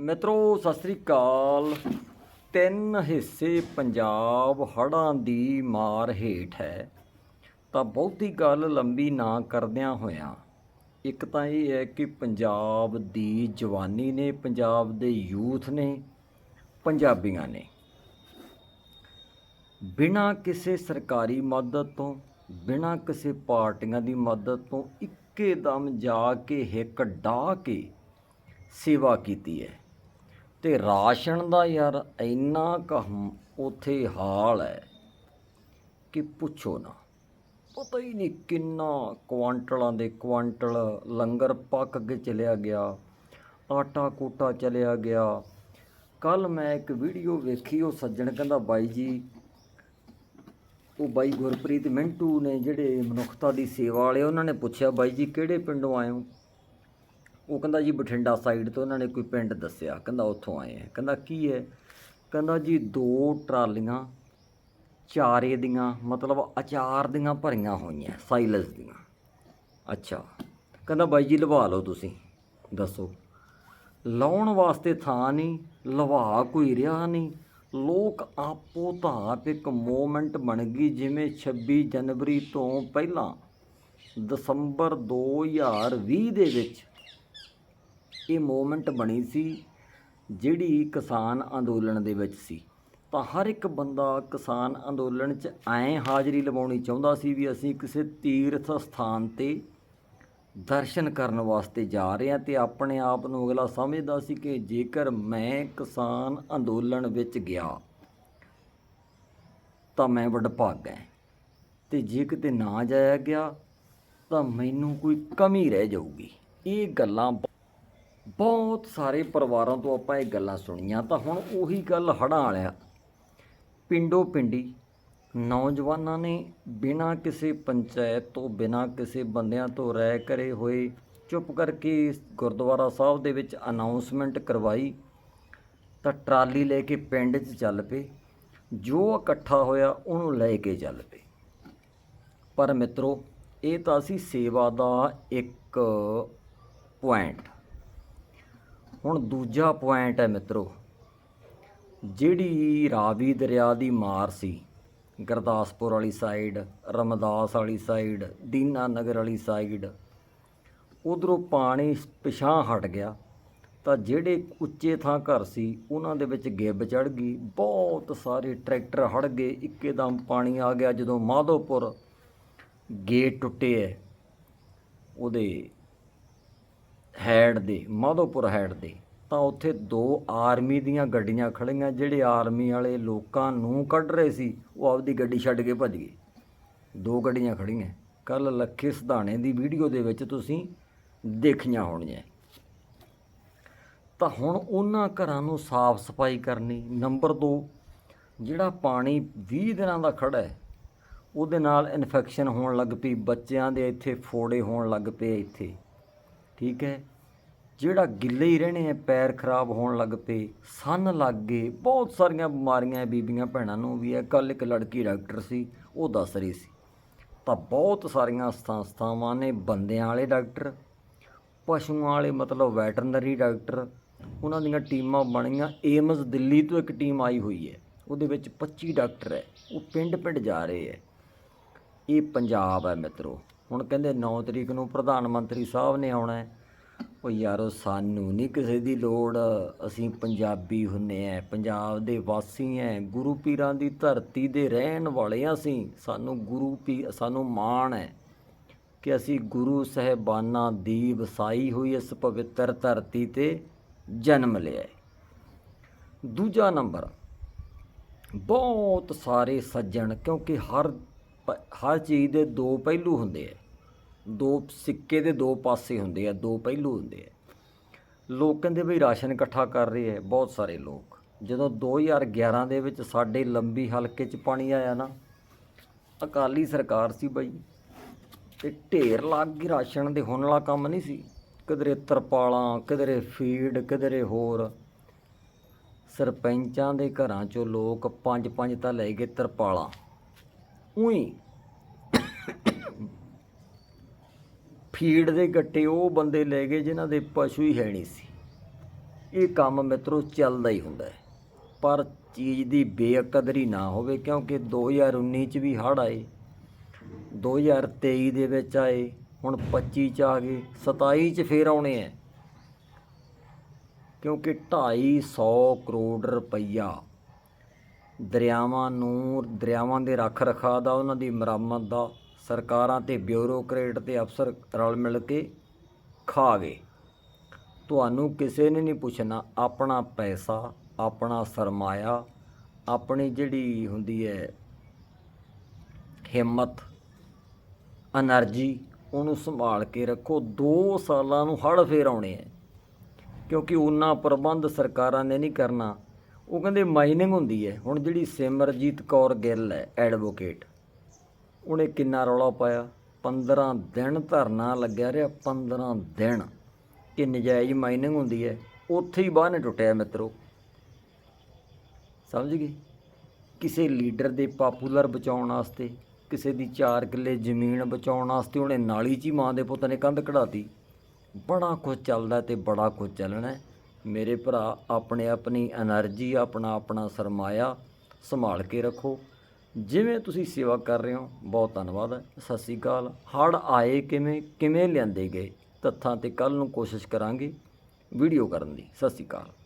ਮਿੱਤਰੋ, ਸਤਿ ਸ੍ਰੀ ਅਕਾਲ। ਤਿੰਨ ਹਿੱਸੇ ਪੰਜਾਬ ਹੜ੍ਹਾਂ ਦੀ ਮਾਰ ਹੇਠ ਹੈ। ਤਾਂ ਬਹੁਤੀ ਗੱਲ ਲੰਬੀ ਨਾ ਕਰਦਿਆਂ ਹੋਇਆਂ, ਇੱਕ ਤਾਂ ਇਹ ਹੈ ਕਿ ਪੰਜਾਬ ਦੀ ਜਵਾਨੀ ਨੇ, ਪੰਜਾਬ ਦੇ ਯੂਥ ਨੇ, ਪੰਜਾਬੀਆਂ ਨੇ ਬਿਨਾਂ ਕਿਸੇ ਸਰਕਾਰੀ ਮਦਦ ਤੋਂ, ਬਿਨਾਂ ਕਿਸੇ ਪਾਰਟੀਆਂ ਦੀ ਮਦਦ ਤੋਂ ਇੱਕੇ ਦਮ ਜਾ ਕੇ ਹਿੱਕ ਢਾਹ ਕੇ ਸੇਵਾ ਕੀਤੀ ਹੈ। ਤੇ ਰਾਸ਼ਨ ਦਾ ਯਾਰ ਇੰਨਾ ਕਹਮ ਉਥੇ ਹਾਲ ਹੈ ਕਿ ਪੁੱਛੋ ਨਾ। ਪਤਾ ਹੀ ਨਹੀਂ ਕਿੰਨਾ ਕੁਆਂਟਲਾਂ ਦੇ ਕੁਆਂਟਲ ਲੰਗਰ ਪੱਕ ਕੇ ਚਲਿਆ ਗਿਆ, ਆਟਾ ਕੋਟਾ ਚਲਿਆ ਗਿਆ। ਕੱਲ ਮੈਂ ਇੱਕ ਵੀਡੀਓ ਵੇਖੀ, ਉਹ ਸੱਜਣ ਕਹਿੰਦਾ, ਬਾਈ ਜੀ, ਉਹ ਬਾਈ ਗੁਰਪ੍ਰੀਤ ਮਿੰਟੂ ਨੇ ਜਿਹੜੇ ਮਨੁੱਖਤਾ ਦੀ ਸੇਵਾ ਵਾਲੇ, ਉਹਨਾਂ ਨੇ ਪੁੱਛਿਆ, ਬਾਈ ਜੀ, ਕਿਹੜੇ ਪਿੰਡੋਂ ਆਏ ਹੋ? ਉਹ ਕਹਿੰਦਾ ਜੀ ਬਠਿੰਡਾ ਸਾਈਡ ਤੋਂ ਉਹਨਾਂ ਨੇ ਕੋਈ ਪਿੰਡ ਦੱਸਿਆ। ਕਹਿੰਦਾ ਉੱਥੋਂ ਆਏ ਆ। ਕਹਿੰਦਾ ਕੀ ਹੈ? ਕਹਿੰਦਾ ਜੀ ਦੋ ਟਰਾਲੀਆਂ ਚਾਰੇ ਦੀਆਂ, ਮਤਲਬ ਅਚਾਰ ਦੀਆਂ ਭਰੀਆਂ ਹੋਈਆਂ ਸਾਈਲਸ ਦੀਆਂ। ਅੱਛਾ। ਕਹਿੰਦਾ ਬਾਈ ਜੀ ਲਵਾ ਲਓ ਤੁਸੀਂ। ਦੱਸੋ। ਲਾਉਣ ਵਾਸਤੇ ਥਾਂ ਨਹੀਂ, ਲਵਾ ਕੋਈ ਰਿਹਾ ਨਹੀਂ। ਲੋਕ ਆਪੋ ਧਾਪ ਇੱਕ ਮੂਵਮੈਂਟ ਬਣ ਗਈ ਜਿਵੇਂ 26 ਜਨਵਰੀ ਤੋਂ ਪਹਿਲਾਂ ਦਸੰਬਰ 2020 ਦੇ ਵਿੱਚ। ਇਹ ਮੂਵਮੈਂਟ ਬਣੀ ਸੀ ਜਿਹੜੀ ਕਿਸਾਨ ਅੰਦੋਲਨ ਦੇ ਵਿੱਚ ਸੀ। ਤਾਂ ਹਰ ਇੱਕ ਬੰਦਾ ਕਿਸਾਨ ਅੰਦੋਲਨ 'ਚ ਐਂ ਹਾਜ਼ਰੀ ਲਵਾਉਣੀ ਚਾਹੁੰਦਾ ਸੀ ਵੀ ਅਸੀਂ ਕਿਸੇ ਤੀਰਥ ਸਥਾਨ ਤੇ ਦਰਸ਼ਨ ਕਰਨ ਵਾਸਤੇ ਜਾ ਰਹੇ ਹਾਂ ਤੇ ਆਪਣੇ ਆਪ ਨੂੰ ਅਗਲਾ ਸਮਝਦਾ ਸੀ ਕਿ ਜੇਕਰ ਮੈਂ ਕਿਸਾਨ ਅੰਦੋਲਨ ਵਿੱਚ ਗਿਆ ਤਾਂ ਮੈਂ ਵਡਭਾਗਾ ਹੈ ਤੇ ਜੇ ਕਿਤੇ ਨਾ ਜਾਇਆ ਗਿਆ ਤਾਂ ਮੈਨੂੰ ਕੋਈ ਕਮੀ ਰਹਿ ਜਾਊਗੀ। ਇਹ ਗੱਲਾਂ ਬਹੁਤ ਸਾਰੇ ਪਰਿਵਾਰਾਂ ਤੋਂ ਆਪਾਂ ਇਹ ਗੱਲਾਂ ਸੁਣੀਆਂ, ਤਾਂ ਹੁਣ ਉਹੀ ਗੱਲ ਹੜਾਂ ਵਾਲਿਆ। ਪਿੰਡੋ ਪਿੰਡੀ, ਨੌਜਵਾਨਾਂ ਨੇ ਬਿਨਾਂ ਕਿਸੇ ਪੰਚਾਇਤ ਤੋਂ, ਬਿਨਾਂ ਕਿਸੇ ਬੰਦਿਆਂ ਤੋਂ ਰਾਇ ਕਰੇ ਹੋਏ, ਚੁੱਪ ਕਰਕੇ ਗੁਰਦੁਆਰਾ ਸਾਹਿਬ ਦੇ ਵਿੱਚ ਅਨਾਉਂਸਮੈਂਟ ਕਰਵਾਈ, ਤਾਂ ਟਰਾਲੀ ਲੈ ਕੇ ਪਿੰਡ 'ਚ ਚੱਲ ਪਏ। ਜੋ ਇਕੱਠਾ ਹੋਇਆ, ਉਹਨੂੰ ਲੈ ਕੇ ਚੱਲ ਪਏ। ਪਰ ਮਿੱਤਰੋ, ਇਹ ਤਾਂ ਸੀ ਸੇਵਾ ਦਾ ਇੱਕ ਪੁਆਇੰਟ ਹੁਣ ਦੂਜਾ ਪੁਆਇੰਟ ਹੈ ਮਿੱਤਰੋ। ਜਿਹੜੀ ਰਾਵੀ ਦਰਿਆ ਦੀ ਮਾਰ ਸੀ, ਗੁਰਦਾਸਪੁਰ ਵਾਲੀ ਸਾਈਡ ਰਮਦਾਸ ਵਾਲੀ ਸਾਈਡ ਦੀਨਾ ਨਗਰ ਵਾਲੀ ਸਾਈਡ ਉਧਰੋਂ ਪਾਣੀ ਪਿਛਾਂ ਹਟ ਗਿਆ। ਤਾਂ ਜਿਹੜੇ ਉੱਚੇ ਥਾਂ ਘਰ ਸੀ, ਉਹਨਾਂ ਦੇ ਵਿੱਚ ਗਿੱਬ ਚੜ ਗਈ। ਬਹੁਤ ਸਾਰੇ ਟਰੈਕਟਰ ਹੜ ਗਏ। ਇੱਕੇਦਮ ਪਾਣੀ ਆ ਗਿਆ। ਜਦੋਂ ਮਾਧੋਪੁਰ ਗੇਟ ਟੁੱਟੇ ਹੈ, ਉਹਦੇ ਹੈਡ ਦੇ, ਮਾਧੋਪੁਰ ਹੈਡ ਦੇ, ਤਾਂ ਉੱਥੇ ਦੋ ਆਰਮੀ ਦੀਆਂ ਗੱਡੀਆਂ ਖੜੀਆਂ ਜਿਹੜੇ ਆਰਮੀ ਵਾਲੇ ਲੋਕਾਂ ਨੂੰ ਕੱਢ ਰਹੇ ਸੀ, ਉਹ ਆਪਦੀ ਗੱਡੀ ਛੱਡ ਕੇ ਭੱਜ ਗਏ। ਦੋ ਗੱਡੀਆਂ ਖੜੀਆਂ ਕੱਲ ਲੱਖੇ ਸਿਧਾਣੇ ਦੀ ਵੀਡੀਓ ਦੇ ਵਿੱਚ ਤੁਸੀਂ ਦੇਖੀਆਂ ਹੋਣੀਆਂ। ਤਾਂ ਹੁਣ ਉਹਨਾਂ ਘਰਾਂ ਨੂੰ ਸਾਫ਼ ਸਫ਼ਾਈ ਕਰਨੀ, ਨੰਬਰ 2 ਜਿਹੜਾ ਪਾਣੀ 20 ਦਿਨਾਂ ਦਾ ਖੜਾ ਹੈ, ਉਹਦੇ ਨਾਲ ਇਨਫੈਕਸ਼ਨ ਹੋਣ ਲੱਗ ਪਈ, ਬੱਚਿਆਂ ਦੇ ਇੱਥੇ ਫੋੜੇ ਹੋਣ ਲੱਗ ਪਏ ਇੱਥੇ। ਠੀਕ ਹੈ? ਜਿਹੜਾ ਗਿੱਲੇ ਹੀ ਰਹਿਣੇ ਆ, ਪੈਰ ਖਰਾਬ ਹੋਣ ਲੱਗ ਪਏ, ਸੰਨ ਲੱਗ ਗਏ, ਬਹੁਤ ਸਾਰੀਆਂ ਬਿਮਾਰੀਆਂ ਬੀਬੀਆਂ ਭੈਣਾਂ ਨੂੰ ਵੀ ਹੈ। ਕੱਲ ਇੱਕ ਲੜਕੀ ਡਾਕਟਰ ਸੀ, ਉਹ ਦੱਸ ਰਹੀ ਸੀ। ਤਾਂ ਬਹੁਤ ਸਾਰੀਆਂ ਸੰਸਥਾਵਾਂ ਨੇ, ਬੰਦਿਆਂ ਵਾਲੇ ਡਾਕਟਰ, ਪਸ਼ੂਆਂ ਵਾਲੇ ਮਤਲਬ ਵੈਟਰਨਰੀ ਡਾਕਟਰ, ਉਹਨਾਂ ਦੀਆਂ ਟੀਮਾਂ ਬਣੀਆਂ। ਏਮਜ਼ ਦਿੱਲੀ ਤੋਂ ਇੱਕ ਟੀਮ ਆਈ ਹੋਈ ਹੈ, ਉਹਦੇ ਵਿੱਚ 25 ਡਾਕਟਰ ਹੈ, ਉਹ ਪਿੰਡ-ਪਿੰਡ ਜਾ ਰਹੇ ਹੈ। ਇਹ ਪੰਜਾਬ ਹੈ ਮਿੱਤਰੋ। ਹੁਣ ਕਹਿੰਦੇ 9 ਤਰੀਕ ਨੂੰ ਪ੍ਰਧਾਨ ਮੰਤਰੀ ਸਾਹਿਬ ਨੇ ਆਉਣਾ ਹੈ। ਉਹ ਯਾਰੋ ਸਾਨੂੰ ਨਹੀਂ ਕਿਸੇ ਦੀ ਲੋੜ, ਅਸੀਂ ਪੰਜਾਬੀ ਹੁੰਨੇ ਆ ਪੰਜਾਬ ਦੇ ਵਾਸੀ ਐ, ਗੁਰੂ ਪੀਰਾਂ ਦੀ ਧਰਤੀ ਦੇ ਰਹਿਣ ਵਾਲੇ ਹਾਂ ਅਸੀਂ, ਸਾਨੂੰ ਗੁਰੂ ਪੀ, ਸਾਨੂੰ ਮਾਣ ਹੈ ਕਿ ਅਸੀਂ ਗੁਰੂ ਸਹਿਬਾਨਾਂ ਦੀ ਵਸਾਈ ਹੋਈ ਇਸ ਪਵਿੱਤਰ ਧਰਤੀ ਤੇ ਜਨਮ ਲਿਆ ਦੂਜਾ ਨੰਬਰ, ਬਹੁਤ ਸਾਰੇ ਸੱਜਣ, ਕਿਉਂਕਿ ਹਰ ਪ- ਹਰ ਚੀਜ਼ ਦੇ ਦੋ ਪਹਿਲੂ ਹੁੰਦੇ ਆ ਦੋ ਸਿੱਕੇ ਦੇ ਦੋ ਪਾਸੇ ਹੁੰਦੇ ਆ, ਦੋ ਪਹਿਲੂ ਹੁੰਦੇ ਆ। ਲੋਕ ਕਹਿੰਦੇ ਵੀ ਰਾਸ਼ਨ ਇਕੱਠਾ ਕਰ ਰਹੇ ਆ ਬਹੁਤ ਸਾਰੇ ਲੋਕ। ਜਦੋਂ 2011 ਦੇ ਵਿੱਚ ਸਾਡੇ ਲੰਬੀ ਹਲਕੇ 'ਚ ਪਾਣੀ ਆਇਆ ਨਾ, ਅਕਾਲੀ ਸਰਕਾਰ ਸੀ ਬਾਈ, ਤੇ ਢੇਰ ਲੱਗ ਗਈ ਰਾਸ਼ਨ ਦੇ, ਹੁਣ ਵਾਲਾ ਕੰਮ ਨਹੀਂ ਸੀ। ਕਿਧਰੇ ਤਰਪਾਲਾਂ, ਕਿਧਰੇ ਫੀਡ, ਕਿਧਰੇ ਹੋਰ। ਸਰਪੰਚਾਂ ਦੇ ਘਰਾਂ 'ਚੋਂ ਲੋਕ ਪੰਜ ਪੰਜ ਤਾਂ ਲੈ ਗਏ ਤਰਪਾਲਾਂ। ਉਹੀ ਫੀਡ ਦੇ ਗੱਟੇ ਉਹ ਬੰਦੇ ਲੈ ਗਏ ਜਿਨ੍ਹਾਂ ਦੇ ਪਸ਼ੂ ਹੀ ਹੈ ਨਹੀਂ ਸੀ। ਇਹ ਕੰਮ ਮਿੱਤਰੋ ਚੱਲਦਾ ਹੀ ਹੁੰਦਾ ਹੈ। ਪਰ ਚੀਜ਼ ਦੀ ਬੇਕਦਰੀ ਨਾ ਹੋਵੇ ਕਿਉਂਕਿ 2019 ਚ ਵੀ ਹੜ੍ਹ ਆਏ 2023 ਦੇ ਵਿੱਚ ਆਏ, ਹੁਣ 25 ਚ ਆ ਗਏ 27 ਚ ਫੇਰ ਆਉਣੇ ਐ ਕਿਉਂਕਿ 250 ਕਰੋੜ ਰੁਪਈਆ ਦਰਿਆਵਾਂ ਨੂੰ, ਦਰਿਆਵਾਂ ਦੇ ਰੱਖ ਰਖਾਅ ਦਾ, ਉਹਨਾਂ ਦੀ ਮੁਰੰਮਤ ਦਾ ਸਰਕਾਰਾਂ ਤੇ ਬਿਊਰੋਕਰੇਟ ਤੇ ਅਫਸਰ ਰਲ ਮਿਲ ਕੇ ਖਾ ਗਏ। ਤੁਹਾਨੂੰ ਕਿਸੇ ਨੇ ਨਹੀਂ ਪੁੱਛਣਾ, ਆਪਣਾ ਪੈਸਾ, ਆਪਣਾ ਸਰਮਾਇਆ, ਆਪਣੀ ਜਿਹੜੀ ਹੁੰਦੀ ਹੈ ਹਿੰਮਤ એનર્ਜੀ ਉਹਨੂੰ ਸੰਭਾਲ ਕੇ ਰੱਖੋ। 2 ਸਾਲਾਂ ਨੂੰ ਹੜ ਫੇਰ ਆਉਣੇ ਐ ਕਿਉਂਕਿ ਉਹਨਾਂ ਪ੍ਰਬੰਧ ਸਰਕਾਰਾਂ ਨੇ ਨਹੀਂ ਕਰਨਾ। ਉਹ ਕਹਿੰਦੇ ਮਾਈਨਿੰਗ ਹੁੰਦੀ ਹੈ। ਹੁਣ ਜਿਹੜੀ ਸਿਮਰਜੀਤ ਕੌਰ ਗਿੱਲ ਹੈ ਐਡਵੋਕੇਟ ਉਹਨੇ ਕਿੰਨਾ ਰੌਲਾ ਪਾਇਆ? 15 ਦਿਨ ਧਰਨਾ ਲੱਗਿਆ ਰਿਹਾ 15 ਦਿਨ। ਕਿ ਨਜਾਇਜ਼ ਮਾਈਨਿੰਗ ਹੁੰਦੀ ਹੈ। ਉੱਥੇ ਹੀ ਬਾਹਰ ਨੇ ਟੁੱਟਿਆ ਮਿੱਤਰੋ। ਸਮਝ ਗਏ? ਕਿਸੇ ਲੀਡਰ ਦੇ ਪਾਪੂਲਰ ਬਚਾਉਣ ਵਾਸਤੇ, ਕਿਸੇ ਦੀ 4 ਕਿੱਲੇ ਜ਼ਮੀਨ ਬਚਾਉਣ ਵਾਸਤੇ ਉਹਨੇ ਨਾਲੀ 'ਚ ਹੀ ਮਾਂ ਦੇ ਪੁੱਤ ਨੇ ਕੰਧ ਕਢਾਤੀ। ਬੜਾ ਕੁਝ ਚੱਲਦਾ ਤੇ ਬੜਾ ਕੁਝ ਚੱਲਣਾ ਮੇਰੇ ਭਰਾ, ਆਪਣੇ ਆਪਣੀ એનર્ਜੀ ਆਪਣਾ ਆਪਣਾ ਸਰਮਾਇਆ ਸੰਭਾਲ ਕੇ ਰੱਖੋ। ਜਿਵੇਂ ਤੁਸੀਂ ਸੇਵਾ ਕਰ ਰਹੇ ਹੋ, ਬਹੁਤ ਧੰਨਵਾਦ ਹੈ। ਸਤਿ ਸ੍ਰੀ ਅਕਾਲ। ਹੜ ਆਏ ਕਿਵੇਂ ਕਿਵੇਂ ਲਿਆਂਦੇ ਗਏ? ਤੱਥਾਂ ਤੇ ਕੱਲ ਨੂੰ ਕੋਸ਼ਿਸ਼ ਕਰਾਂਗੇ ਵੀਡੀਓ ਕਰਨ ਦੀ। ਸਤਿ ਸ੍ਰੀ ਅਕਾਲ।